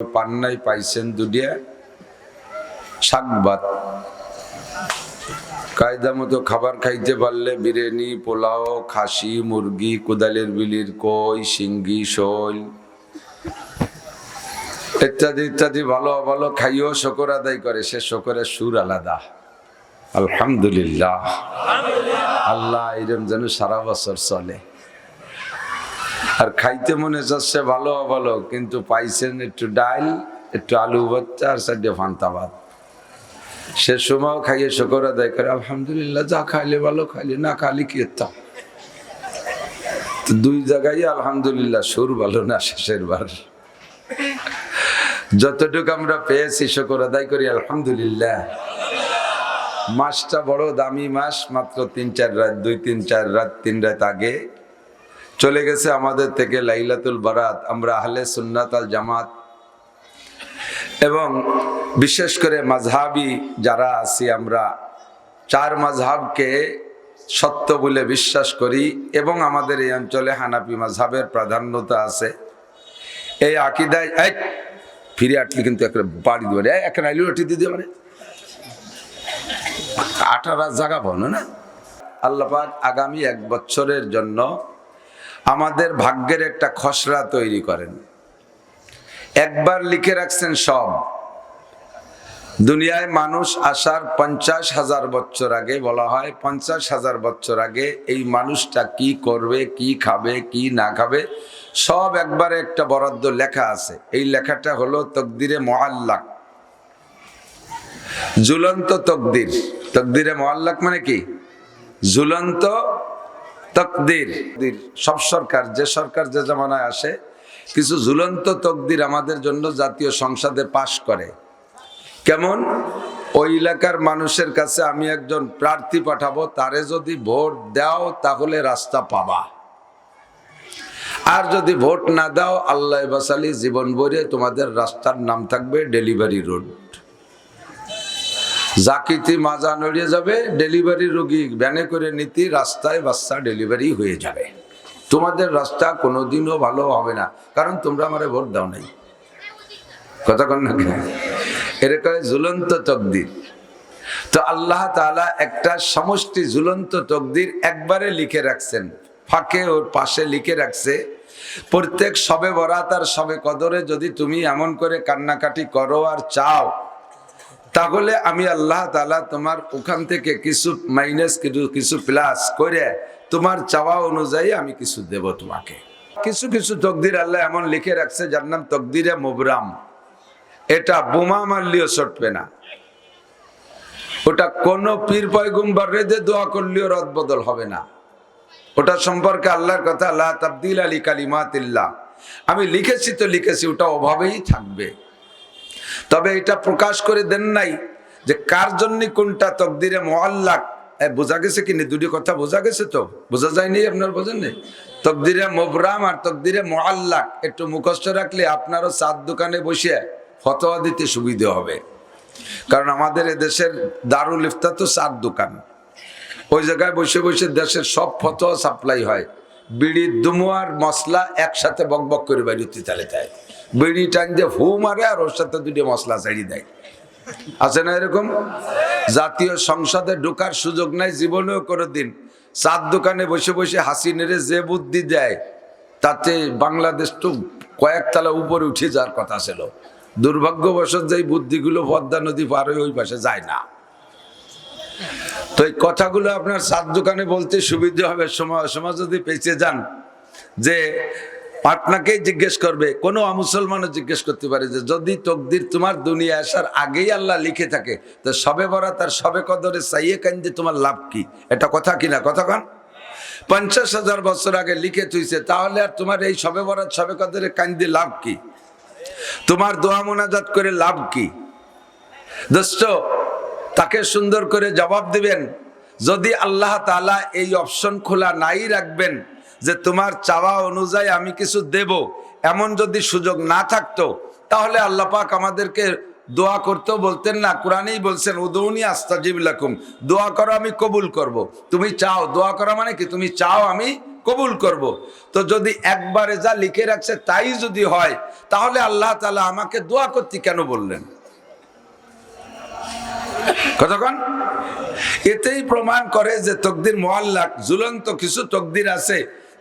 পান্নাই পাইছেন দুডিয়া শাকবাত কায়দা মতো খাবার খাইতে পারলে বিরিয়ানি, পোলাও, খাসি, মুরগি, কোদালের বিলির কই সিঙ্গি শোল ইত্যাদি ইত্যাদি ভালো ভালো খাইও, শকর আদায় করে। সে শকরের সুর আলাদা। আলহামদুলিল্লাহ। আল্লাহ এরম যেন সারা বছর চলে। আর খাইতে মনে যাচ্ছে ভালো ভালো কিন্তু পাইছেন একটু ডাল একটু আলু ভর্তা আর চারটে ফান্তা ভাত। সে সময়ও খাইয়ে শকর আদায় করে, আলহামদুলিল্লাহ, যা খাইলে ভালো, খাইলে না খালি কি দুই জায়গায় আলহামদুলিল্লাহ, সুর ভালো না শেষের বার। যতটুকু আমরা পেয়েছি শকর আদায় করি, আলহামদুলিল্লাহ। মাসটা বড় দামি মাস, মাত্র তিন, চার রাত, দুই, তিন, চার রাত, তিন রাত আগে চলে গেছে আমাদের থেকে লাইলাতুল বারাত, আমরা আহলে সুন্নাত আল জামাত। এবং বিশেষ করে মাঝহাবি যারা আছি আমরা, চার মাঝহাবকে সত্য বলে বিশ্বাস করি এবং আমাদের এই অঞ্চলে হানাপি মাঝহাবের প্রাধান্যতা আছে। এই আকিদায়, এই ফিরে আটলি কিন্তু একটা বাড়ি দেবে একটা আইলু আটি দিতে পারে আঠারো জায়গা বলো না। আল্লাপাক আগামী এক বছরের জন্য আমাদের ভাগ্যের একটা খসড়া তৈরি করেন। একবার লিখে রাখছেন সব। দুনিয়ায় মানুষ আসার পঞ্চাশ হাজার বছর আগে, বলা হয় পঞ্চাশ হাজার বছর আগে এই মানুষটা কি করবে, কি খাবে, কি না খাবে, সব একবারে একটা বরাদ্দ লেখা আছে। এই লেখাটা হলো তকদিরে মহাল্লাক ঝুলন্ত তকদির। তকদিরে মহাল্লাক মানে কি? ঝুলন্ত তকদির। সব সরকার, যে সরকার যে জামানায় আসে, কিছু ঝুলন্ত তকদির আমাদের জন্য জাতীয় সংসদে পাশ করে। কেমন? ওই এলাকার মানুষের কাছে আমি একজন প্রার্থী পাঠাবো, তারে যদি ভোট দাও তাহলে রাস্তা পাবা। আর যদি ভোট না দাও, আল্লাহ বাসালি জীবন ভরে তোমাদের রাস্তার নাম থাকবে ডেলিভারি রোড। জাকিতি মাজা নড়িয়ে যাবে, ডেলিভারি রোগী ভ্যানে করে নিতি রাস্তায় বাচ্চা ডেলিভারি হয়ে যাবে। তোমাদের রাস্তা কোনোদিনও ভালো হবে না, কারণ তোমরা আমারে ভোট দাও নাই। কথা কন না? এরকম ঝুলন্ত তকদির। তো আল্লাহ তাআলা একটা সমষ্টি ঝুলন্ত তকদির একবারে লিখে রাখছেন, ফাঁকে ওর পাশে লিখে রাখছে, প্রত্যেক সবে বরাত আর সবে কদরে যদি তুমি এমন করে কান্নাকাটি করো আর চাও তাহলে আমি আল্লাহ তালা তোমার ওখান থেকে কিছু মাইনাস কিছু কিছু প্লাস করে তোমার চাওয়া অনুযায়ী আমি কিছু দেব তোমাকে। কিছু কিছু তকদির আল্লাহ এমন লিখে রাখছে যার নাম তকদিরে মোবরাম এটা বোমা মারলেও চটবে না। ওটা কোন পীর পয়গুম্বার রেদে দোয়া করলেও রদ বদল হবে না। ওটা সম্পর্কে আল্লাহর কথা আল্লাহ তাবদিল আলী কালিমাতিল্লাহ। আমি লিখেছি তো লিখেছি, ওটা অভাবেই থাকবে। তবে এটা প্রকাশ করে দেন নাই যে কার জন্য কোনটা তকদিরে মোয়াল্লাক? বোঝা গেছে কি দুটি কথা বোঝা গেছে তো? বোঝা যায়নি আপনার বোঝেন নেই? তকদিরে মোবরাম আর তকদিরে মোয়াল্লাক, একটু মুখস্থ রাখলে আপনারও চার দোকানে বসে ফতোয়া দিতে সুবিধে হবে। কারণ আমাদের দেশের দারুল ইফতা তো চার দোকান। ওই জায়গায় বসে বসে দেশের সব ফতোয়া সাপ্লাই হয়। বিড়ি দুমুয়ার মশলা একসাথে বক বক করে বাড়িতে তালে দেয় বিড়ি টান দিয়ে ফু মারে আর ওর সাথে দুটো মশলা ছাড়ি দেয়। আছে না এরকম? জাতীয় সংসদে ঢোকার সুযোগ নাই, জীবনেও করে দিন চার দোকানে বসে বসে হাসি নেড়ে যে বুদ্ধি দেয়, তাতে বাংলাদেশ তো কয়েকতলা উপরে উঠে যাওয়ার কথা ছিল। দুর্ভাগ্যবশত যে বুদ্ধিগুলো পদ্মা নদী পার হয়ে ওই পাশে যায় না। তো এই কথাগুলো আপনার সাত দোকানে বলতে সুবিধা হবে। সময় যদি পেঁচে যান যে আপনাকেই জিজ্ঞেস করবে, কোনো মুসলমানও জিজ্ঞেস করতে পারে যে, যদি তকদির তোমার দুনিয়া আসার আগেই আল্লাহ লিখে থাকে, তো সবে বরা তার সবে কদরে চাইয়ে কান্দে তোমার লাভ কি? এটা কথা কিনা কথা কন। পঞ্চাশ হাজার বছর আগে লিখে তুইছে তাহলে আর তোমার এই সবে বরাত, সবে কদরে কান্দে লাভ কি? তোমার দোয়া মোনাজাত করে লাভ কি? দোস্ত তাকে সুন্দর করে জবাব দিবেন যদি আল্লাহ তাআলা এই অপশন খোলা নাই রাখবেন যে তোমার চাওয়া অনুযায়ী আমি কিছু দেব, এমন যদি সুযোগ না থাকতো, তাহলে আল্লাহ পাক আমাদেরকে দোয়া করতেও বলতেন না, কোরআনেই বলছেন উদৌনি আস্তাজিব লাকুম দোয়া করো, আমি কবুল করব। তুমি চাও, দোয়া করা মানে কি তুমি চাও, আমি কবুল করব। তো যদি একবারে যা লিখে রাখছে তাই যদি হয়, তাহলে আল্লাহ তালা আমাকে দোয়া করতে কেন বললেন কতক্ষণ? এতেই প্রমাণ করে যে তকদির মোয়াল্লাক, ঝুলন্ত কিছু তকদির আছে।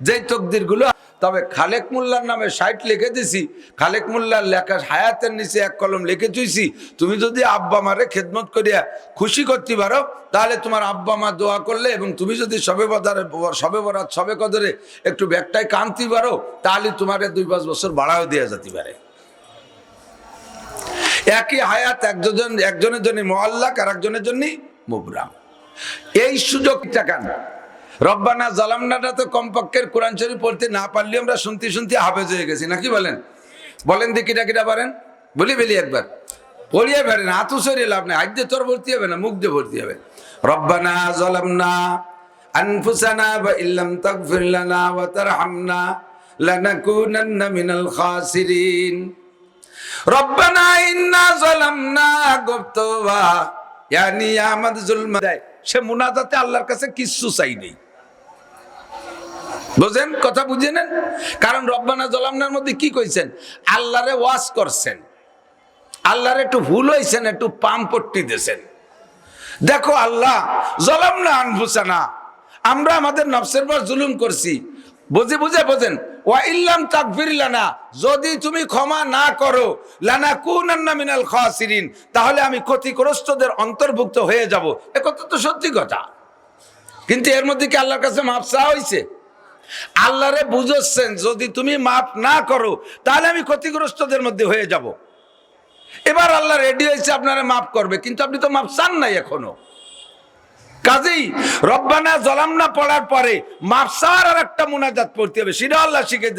যেই তকদিরগুলো তবে খালেক মোল্লার নামে সাইট লিখে দিছি। খালেক মোল্লার লেখা হায়াতের নিচে এক কলম লিখে চুইছি তুমি যদি আব্বা মারে খেদমত করিয়া খুশি করতে পারো, তাহলে তোমার আব্বা মা দোয়া করলে এবং তুমি যদি সবে বদারে, সবে বরাত, সবে কদরে একটু ব্যাগটায় কানতে পারো, তাহলে তোমার দুই পাঁচ বছর বাড়াও দেওয়া যেতে পারে। একই হায়াত একজন একজনের জন্য মোয়াল্লাক আর একজনের জন্য মুবরাম। এই সুযোগ টাকান রব্বানা জালামনাটা তো কমপক্ষের কোরআন শরীফ পড়তে না পারলে আমরা শুনতে শুনতে হাফেজ হয়ে গেছি, নাকি বলেন? বলেন দেখি কিটা কিটা পারেন। বলি বেলি একবার। পড়িয়ে ফেলেন, হাতু সরিয়ে লাভ নেই, হাত দিয়ে তোর ভর্তি হবে না, মুখ দিয়ে ভর্তি হবে। রব্বানা জালামনা আনফুসানা বা ইল্লাম তাগফির ওয়া তারহামনা লানাকুনান্না মিনাল খাসিরিন। রব্বানা ইন্না গুবতুবা ইয়ানি আমাদ জুলমা। দেয় সে মুনাজাতে আল্লাহর কাছে কিচ্ছু চাই নেই। বুঝেন? কথা বুঝে নেন? কারণ রব্বানা জলামনার মধ্যে কি কইছেন? আল্লাহরে ওয়াজ করছেন। আল্লাহর একটু ভুল হয়েছেন একটু পাম পট্টি দিয়েছেন। দেখো আল্লাহ জলাম না আনফুসানা। আমরা আমাদের নফসের পর জুলুম করছি। বুঝে বুঝে বোঝেন? ওয়া ইল্লাম তাকফির লানা, যদি তুমি ক্ষমা না করো লানা কুনান্না মিনাল খাসিরিন, তাহলে আমি ক্ষতিগ্রস্তদের অন্তর্ভুক্ত হয়ে যাব। এ কথা তো সত্যি কথা। কিন্তু এর মধ্যে কি আল্লাহর কাছে মাপ চাওয়া হয়েছে আল্লাহরে বুঝাচ্ছেন, যদি তুমি মাপ না করো, তাহলে আমি ক্ষতিগ্রস্তদের মধ্যে হয়ে যাব। এবার আল্লাহ রেডি হয়েছে, আপনারা মাফ করবে, কিন্তু আপনি তো মাপ চান নাই এখনও। কাজেই রব্বানা জলাম না পড়ার পরে মাফসার আর একটা মুনাজাত পড়তে হবে, সেটা আল্লাহ শিখে